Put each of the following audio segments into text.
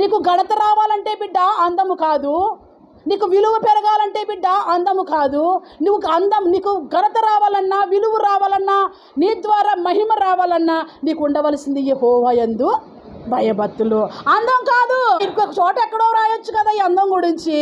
నీకు ఘనత రావాలంటే బిడ్డ అందము కాదు. నీకు విలువ పెరగాలంటే బిడ్డ అందము కాదు. నువ్వు అందం నీకు ఘనత రావాలన్నా విలువ రావాలన్నా నీ ద్వారా మహిమ రావాలన్నా నీకు ఉండవలసింది యెహోవా యందు భయభక్తులు. అందం కాదు. ఇంకొక చోట ఎక్కడో రాయొచ్చు కదా ఈ అందం గురించి.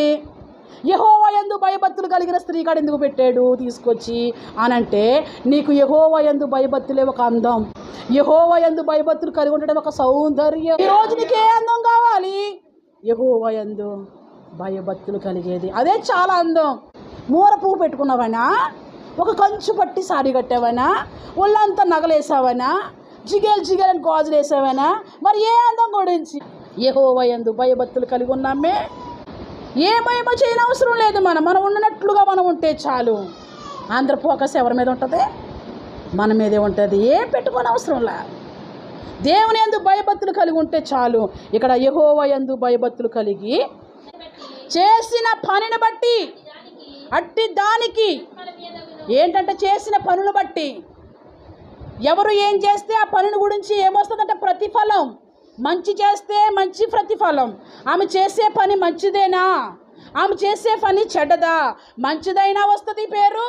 యహోవ ఎందు భయభక్తులు కలిగిన స్త్రీ కాడు ఎందుకు పెట్టాడు? తీసుకొచ్చి అనంటే నీకు యహోవ ఎందు భయభక్తులే ఒక అందం. యహోవ ఎందు భయభక్తులు కలిగి ఉండడం ఒక సౌందర్యం. ఈరోజు రోజు నీకు ఏ అందం కావాలి? యహోవ ఎందు భయభక్తులు కలిగేది. అదే చాలా అందం. మూర పువ్వు పెట్టుకున్నావనా? ఒక కంచు పట్టి సారీ కట్టావనా? ఒళ్ళంతా నగలేసావనా? జిగేలు జిగేలని గాజులు వేసావనా మరి ఏ అందం గురించి? యహోవా యందు భయభక్తులు కలిగి ఉన్నామే. ఏ మహిమ చేయని అవసరం లేదు మనం. మనం ఉన్నట్లుగా మనం ఉంటే చాలు. ఆంధ్ర ఫోకస్ ఎవరి మీద ఉంటుంది? మన మీదే ఉంటుంది. ఏం పెట్టుకోని అవసరంలా దేవుని ఎందు భయభక్తులు కలిగి ఉంటే చాలు. ఇక్కడ యహోవ ఎందు భయభక్తులు కలిగి చేసిన పనిని బట్టి అట్టి దానికి ఏంటంటే చేసిన పనులు బట్టి ఎవరు ఏం చేస్తే ఆ పనుల గురించి ఏమొస్తుందంటే ప్రతిఫలం మంచి చేస్తే మంచి ప్రతిఫలం. ఆమె చేసే పని మంచిదేనా? ఆమె చేసే పని చెడ్డదా? మంచిదైనా వస్తుంది పేరు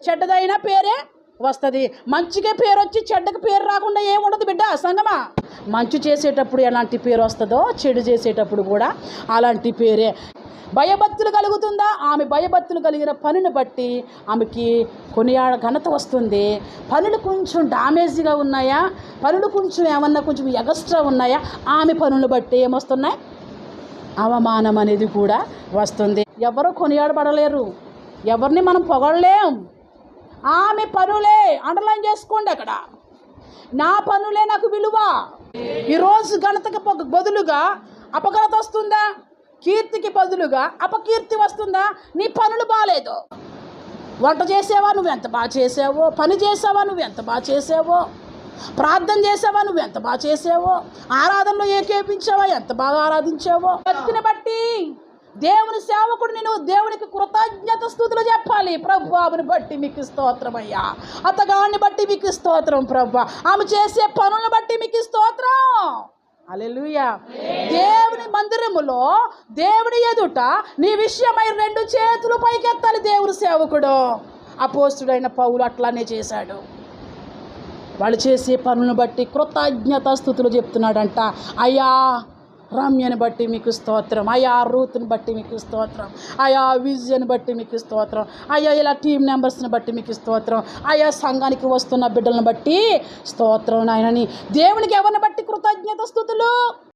చెడ్డదైనా పేరే వస్తుంది. మంచిగా పేరు వచ్చి చెడ్డకి పేరు రాకుండా ఏముండదు బిడ్డ సంగమా? మంచి చేసేటప్పుడు ఎలాంటి పేరు వస్తుందో చెడు చేసేటప్పుడు కూడా అలాంటి పేరే. భయభక్తులు కలుగుతుందా? ఆమె భయభక్తులు కలిగిన పనిని బట్టి ఆమెకి కొనియాడ ఘనత వస్తుంది. పనులు కొంచెం డామేజ్గా ఉన్నాయా? పనులు కొంచెం ఏమన్నా కొంచెం ఎగస్ట్రా ఉన్నాయా? ఆమె పనులు బట్టి ఏమొస్తున్నాయి? అవమానం అనేది కూడా వస్తుంది. ఎవరు కొనియాడబడలేరు ఎవరిని మనం పొగడలేం. ఆమె పనులే. అండర్లైన్ చేసుకోండి అక్కడ. నా పనులే నాకు విలువ. ఈరోజు ఘనతకి పొగ- బదులుగా అపఘనత వస్తుందా? కీర్తికి బదులుగా అపకీర్తి వస్తుందా? నీ పనులు బాగాలేదు వంట చేసావా? నువ్వు ఎంత బాగా చేసావో? పని చేసావా? నువ్వు ఎంత బాగా చేసావో? ప్రార్థన చేసావా? నువ్వు ఎంత బాగా చేసావో? ఆరాధనలో ఏకేపించావా? ఎంత బాగా ఆరాధించావో? భక్తిని బట్టి దేవుని సేవకుడు నేను దేవునికి కృతజ్ఞత స్థుతులు చెప్పాలి. ప్రభు బట్టి మీకు స్తోత్రం అయ్యా. అత్తగాడిని బట్టి మీకు స్తోత్రం ప్రభు. ఆమె చేసే పనులను బట్టి మీకు స్తోత్రం. అలెలుయా దేవుని మందిరములో దేవుని ఎదుట నీ విషయమై రెండు చేతులు పైకెత్తాలి దేవుని సేవకుడు. అపోస్తుడైన పౌలు అట్లానే చేశాడు. వాళ్ళు చేసే పనులను బట్టి కృతజ్ఞత స్థుతులు చెప్తున్నాడంట. అయ్యా రమ్యని బట్టి మీకు స్తోత్రం. అయ్యా రూత్ని బట్టి మీకు స్తోత్రం. ఆయా విజయని బట్టి మీకు స్తోత్రం. అయ్యా ఇలా టీం మెంబర్స్ని బట్టి మీకు స్తోత్రం. అయ్యా సంఘానికి వస్తున్న బిడ్డలను బట్టి స్తోత్రం నాయనని దేవునికి ఎవరిని బట్టి కృతజ్ఞత స్థుతులు?